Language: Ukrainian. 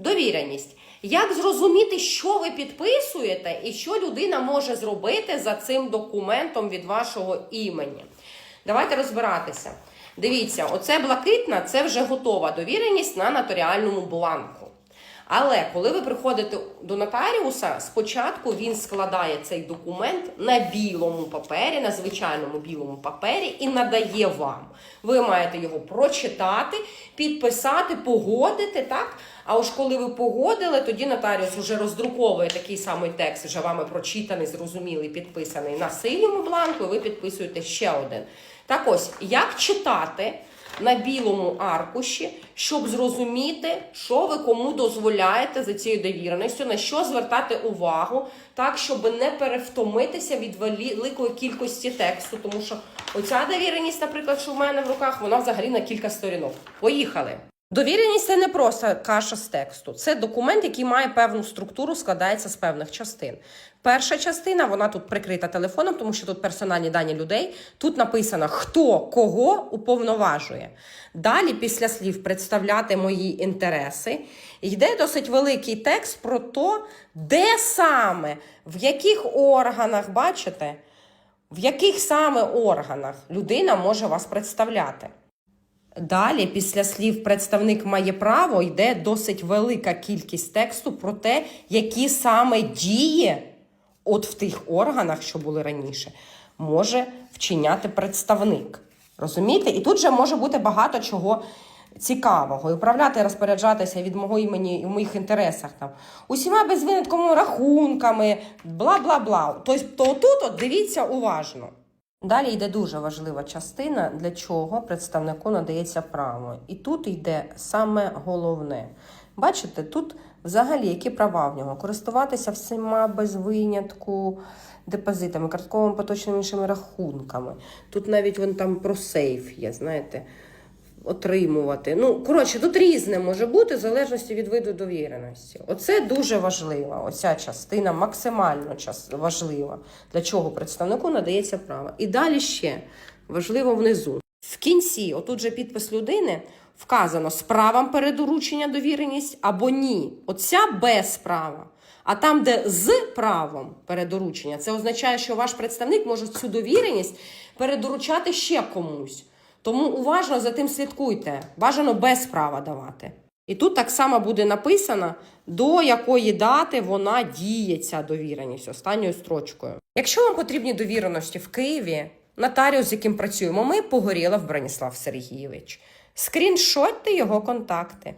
Довіреність. Як зрозуміти, що ви підписуєте і що людина може зробити за цим документом від вашого імені? Давайте розбиратися. Дивіться, оце блакитна, це вже готова довіреність на нотаріальному бланку. Але коли ви приходите до нотаріуса, спочатку він складає цей документ на білому папері, на звичайному білому папері, і надає вам. Ви маєте його прочитати, підписати, погодити, так? А уж коли ви погодили, тоді нотаріус вже роздруковує такий самий текст, вже вами прочитаний, зрозумілий, підписаний на синьому бланку, і ви підписуєте ще один. Так ось, як читати на білому аркуші, щоб зрозуміти, що ви кому дозволяєте за цією довіреністю, на що звертати увагу, так, щоб не перевтомитися від великої кількості тексту. Тому що оця довіреність, наприклад, що в мене в руках, вона взагалі на кілька сторінок. Поїхали. Довіреність це не просто каша з тексту. Це документ, який має певну структуру, складається з певних частин. Перша частина вона тут прикрита телефоном, тому що тут персональні дані людей. Тут написано, хто кого уповноважує. Далі, після слів представляти мої інтереси, йде досить великий текст про те, де саме, в яких органах, бачите, в яких саме органах людина може вас представляти. Далі, після слів представник має право, йде досить велика кількість тексту про те, які саме дії, от в тих органах, що були раніше, може вчиняти представник. Розумієте? І тут же може бути багато чого цікавого. І управляти, розпоряджатися від мого імені і в моїх інтересах там усіма безвинятковими рахунками, бла бла бла. Тобто, тут от дивіться уважно. Далі йде дуже важлива частина, для чого представнику надається право. І тут йде саме головне. Бачите, тут взагалі які права в нього? Користуватися всіма без винятку депозитами, картковими поточними іншими рахунками. Тут навіть вон там про сейф є, знаєте, отримувати. Ну, коротше, тут різне може бути в залежності від виду довіреності. Оце дуже важливо. Оця частина максимально важлива, для чого представнику надається право. І далі ще важливо внизу. В кінці, отут же підпис людини, вказано з правом передоручення довіреність або ні. Оця без права. А там, де з правом передоручення, це означає, що ваш представник може цю довіреність передоручати ще комусь. Тому уважно за тим слідкуйте. Бажано без права давати. І тут так само буде написано, до якої дати вона діє ця довіреність останньою строчкою. Якщо вам потрібні довіреності в Києві, нотаріус, з яким працюємо, ми Погорєлов Браніслав Сергійович. Скріншотьте його контакти.